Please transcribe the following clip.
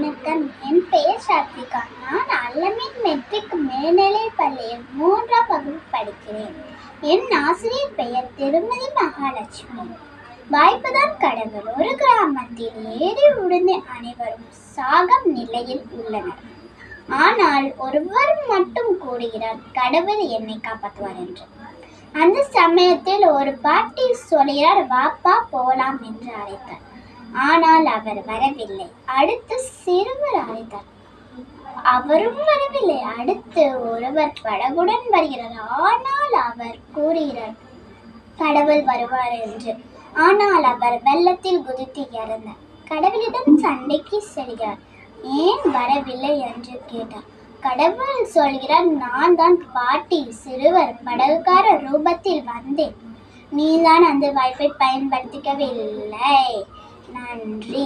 வணக்கம் என் பெயர் சாத்விகா. நான் அல்லமின் மெட்ரிக் மேல்நிலை பள்ளியில் மூன்றாம் வகுப்பு படிக்கிறேன். என் ஆசிரியர் பெயர் திருமதி மகாலட்சுமி. வாய்ப்புதான் கடவுள். ஒரு கிராமத்தில் ஏறி உடைந்து அனைவரும் சாகம் நிலையில் உள்ளனர். ஆனால் ஒருவர் மட்டும் கூறுகிறார் கடவுள் என்னை காப்பாற்றுவார் என்று. அந்த சமயத்தில் ஒரு பாட்டி சொல்கிறார் வாப்பா போலாம் என்று அழைத்தார். ஆனால் அவர் வரவில்லை. அடுத்து சிறுவர் அழைத்தார் அவரும் வரவில்லை. அடுத்து ஒருவர் படகுடன் வருகிறார். ஆனால் அவர் கூறுகிறார் கடவுள் வருவார் என்று. ஆனால் அவர் வெள்ளத்தில் குதித்து இறந்தார். கடவுளிடம் சண்டைக்கு செல்கிறார். ஏன் வரவில்லை என்று கேட்டார். கடவுள் சொல்கிறார் நான் தான் பாட்டி சிறுவர் படகுக்கார ரூபத்தில் வந்தேன். நீதான் அந்த வாய்ப்பை பயன்படுத்திக்கவில்லை நன்றி